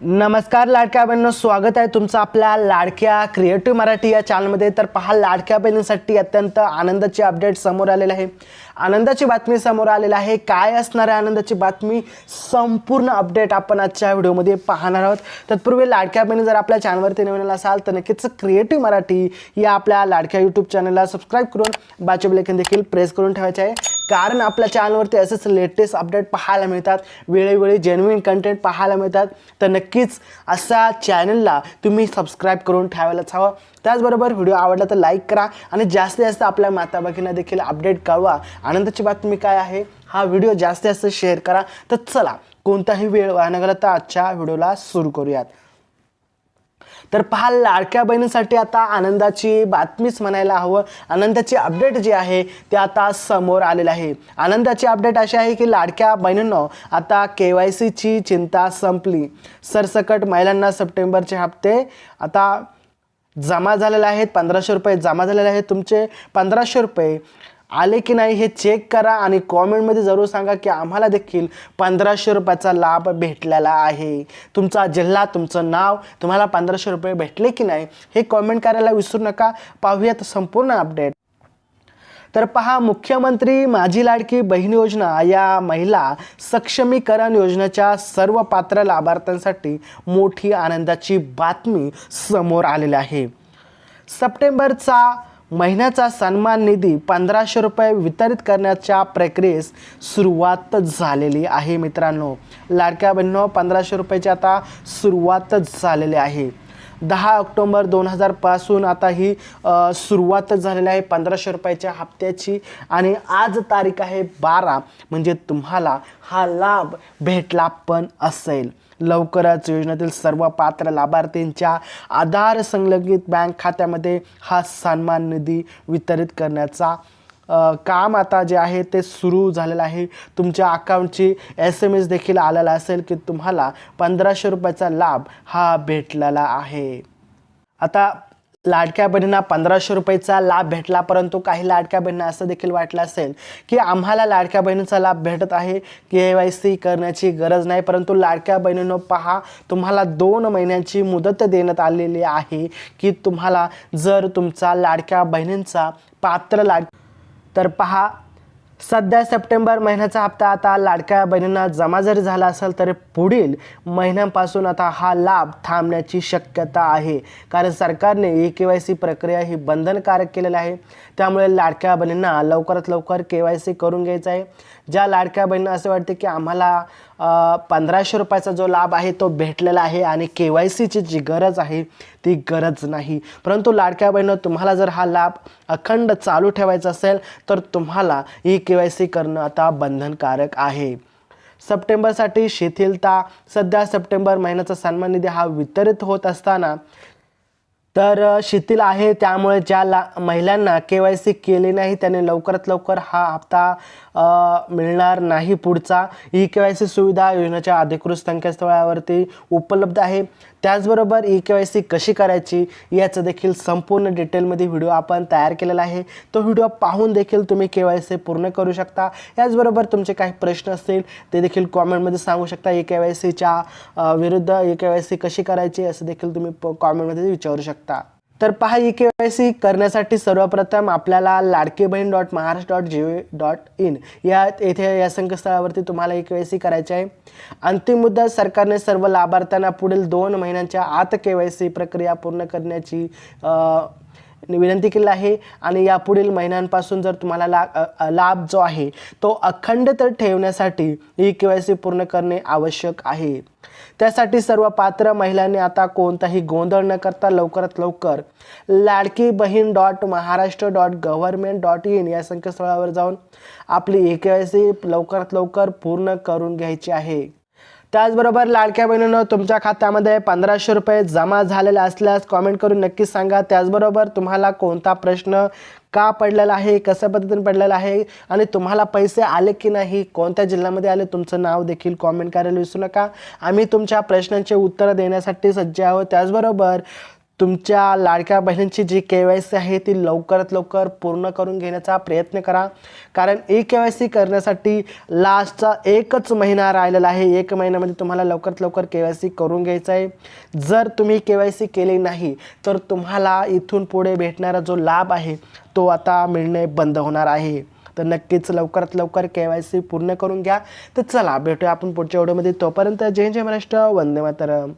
नमस्कार लाडक्या बहिणींनो स्वागत आहे तुमचं आपल्या लाडक्या क्रिएटिव्ह मराठी या चॅनलमध्ये तर पहा लाडक्या बहिणींसाठी अत्यंत आनंदाची अपडेट समोर आलेलं आहे. आनंदाची बातमी समोर आलेली आहे. काय असणार आहे आनंदाची बातमी? संपूर्ण अपडेट आपण आजच्या व्हिडिओमध्ये पाहणार आहोत. तत्पूर्वी लाडक्या बहिणी जर आपल्या चॅनलवरती नवीन असाल तर नक्कीच क्रिएटिव्ह मराठी या आपल्या लाडक्या यूट्यूब चॅनलला सबस्क्राईब करून बाजू लेखन देखील प्रेस करून ठेवायचे आहे. कारण आपल्या चॅनलवरती असेच लेटेस्ट अपडेट पाहायला मिळतात. वेळोवेळी जेन्युइन कंटेंट पाहायला मिळतात. तर नक्कीच असा चॅनलला तुम्ही सबस्क्राईब करून ठेवायलाच हवं. त्याचबरोबर व्हिडिओ आवडला तर लाईक करा आणि जास्तीत जास्त आपल्या माता भगिनींना देखील अपडेट कळवा. आनंदाची बातमी काय आहे? हा व्हिडिओ जास्तीत जास्त शेअर करा. तर चला कोणताही वेळ वाया न घालवता आजच्या व्हिडिओला सुरू करूयात. तर पहा लाडक्या बहिणीसाठी आता आनंदाची बातमीच म्हणायला हवं. आनंदाची अपडेट जी आहे ते आता समोर आलेलं आहे. आनंदाची अपडेट अशी आहे की लाडक्या बहिणींनो आता के वाय सीची चिंता संपली. सरसकट महिलांना सप्टेंबरचे हप्ते आता जमा झालेले आहेत पंधराशे रुपये जमा झालेले आहेत. तुमचे पंधराशे रुपये आले की नाही हे चेक करा आणि कॉमेंटमध्ये जरूर सांगा की आम्हाला देखील पंधराशे रुपयाचा लाभ भेटलेला आहे. तुमचा जिल्हा तुमचं नाव तुम्हाला पंधराशे रुपये भेटले की नाही हे कॉमेंट करायला विसरू नका. पाहूयात संपूर्ण अपडेट तर पहा मुख्यमंत्री माझी लाडकी बहीण योजना या महिला सक्षमीकरण योजनेच्या सर्व पात्र लाभार्थ्यांसाठी मोठी आनंदाची बातमी समोर आलेली आहे. सप्टेंबरचा महिन्याचा सन्मान निधी पंधराशे रुपये वितरित करण्याच्या प्रक्रियेस सुरुवात झालेली आहे मित्रांनो. लाडक्या बहिणींनो पंधराशे रुपयाची आता सुरुवातच झालेली आहे. दहा ऑक्टोंबर दोन हजारपासून आता ही सुरुवात सुरुवातच झालेली आहे पंधराशे रुपयाच्या हप्त्याची. आणि आज तारीख आहे बारा. म्हणजे तुम्हाला हा लाभ भेटला पण असेल. लवकरच योजनेतील सर्व पात्र लाभार्थींच्या आधार संलग्नित बँक खात्यामध्ये हा सन्मान निधी वितरित करण्याचा काम आता जे आहे ते सुरू झालेलं आहे. तुमच्या अकाउंटची एस एम एस देखील आलेला असेल की तुम्हाला पंधराशे रुपयाचा लाभ हा भेटलेला आहे. आता लाडक्या बहिणींना पंधराशे रुपयेचा लाभ भेटला परंतु काही लाडक्या बहिणींना असं देखील वाटलं असेल की आम्हाला लाडक्या बहिणीचा लाभ भेटत आहे. के वाय सी करण्याची गरज नाही परंतु लाडक्या बहिणींनो पहा तुम्हाला दोन महिन्यांची मुदत देण्यात आलेली आहे की तुम्हाला जर तुमचा लाडक्या बहिणींचा पात्र लाड तर पहा सध्या सप्टेंबर महिन्याचा हप्ता आता लाडक्या बहिणींना जमा जरी झाला असेल तरी पुढील महिन्यांपासून आता हा लाभ थांबण्याची शक्यता आहे. कारण सरकारने ई के वाय सी प्रक्रिया ही बंधनकारक केलेली आहे. त्यामुळे लाडक्या बहिणींना लवकरात लवकर के वाय सी करून घ्यायचं आहे. ज्या लाडक्या बहिणींना असं वाटते की आम्हाला पंधराशे रुपयाचा जो लाभ आहे तो भेटलेला आहे आणि के वाय सीची जी गरज आहे ती गरज नाही. परंतु लाडक्या बहिणं तुम्हाला जर हा लाभ अखंड चालू ठेवायचा असेल तर तुम्हाला ई के वाय सी करणं आता बंधनकारक आहे. सप्टेंबरसाठी शिथिलता सध्या सप्टेंबर महिन्याचा सन्मान निधी हा वितरित होत असताना तर शिथिल आहे. त्यामुळे ज्या ला महिलांना के वाय सी केली नाही त्यांनी लवकरात लवकर हा हप्ता मिळणार नाही पुढचा. ई के वाय सी सुविधा योजनेच्या अधिकृत संकेतस्थळावरती उपलब्ध आहे. त्याचबरोबर ई के वाय सी कशी करायची याचं देखील संपूर्ण डिटेलमध्ये व्हिडिओ आपण तयार केलेला आहे. तो व्हिडिओ पाहून देखील तुम्ही के वाय सी पूर्ण करू शकता. याचबरोबर तुमचे काही प्रश्न असतील ते देखील कॉमेंटमध्ये सांगू शकता. ई के वाय सीच्या विरुद्ध ई के वाय सी कशी करायची असं देखील तुम्ही प- कॉमेंटमध्ये विचारू शकता. तर पहा ई के वाय सी करण्यासाठी सर्वप्रथम आपल्याला Ladki Bahin dot Maharashtra dot G dot in या येथे या संकेतस्थळावरती तुम्हाला ई के वाय सी करायची आहे. अंतिम मुद्दा सरकारने सर्व लाभार्थ्यांना पुढील दोन महिन्यांच्या आत के वाय सी प्रक्रिया पूर्ण करण्याची विनंती केली आहे. आणि यापुढील महिन्यांपासून जर तुम्हाला ला लाभ जो आहे तो अखंड तर ठेवण्यासाठी ई के वाय सी पूर्ण करणे आवश्यक आहे. त्यासाठी सर्व पात्र महिलांनी आता कोणताही गोंधळ न करता लवकरात लवकर Ladki Bahin dot Maharashtra dot government dot in या संकेतस्थळावर जाऊन आपली ई के वाय सी लवकरात लवकर पूर्ण करून घ्यायची आहे. त्याचबरोबर लाडक्या बहिणीनं तुमच्या खात्यामध्ये पंधराशे रुपये जमा झालेले असल्यास कॉमेंट करून नक्कीच सांगा. त्याचबरोबर तुम्हाला कोणता प्रश्न का पडलेला आहे कशा पद्धतीने पडलेला आहे आणि तुम्हाला पैसे आले की नाही कोणत्या जिल्ह्यामध्ये आले तुमचं नाव देखील कॉमेंट करायला विसरू नका. आम्ही तुमच्या प्रश्नांचे उत्तरं देण्यासाठी सज्ज आहोत. त्याचबरोबर तुमच्या लाडक्या बहिणींची जी के वाय सी आहे ती लवकरात लवकर पूर्ण करून घेण्याचा प्रयत्न करा. कारण ई के वाय सी करण्यासाठी लास्टचा एकच महिना राहिलेला आहे. एक महिन्यामध्ये तुम्हाला लवकरात लवकर के वाय सी करून घ्यायचं आहे जर तुम्ही के वाय सी केली नाही तर तुम्हाला इथून पुढे भेटणारा जो लाभ आहे तो आता मिळणे बंद होणार आहे. तर नक्कीच लवकरात लवकर के वाय सी पूर्ण करून घ्या. तर चला भेटूया आपण पुढच्या व्हिडिओमध्ये. तोपर्यंत जय जय महाराष्ट्र. वंदे मातरम.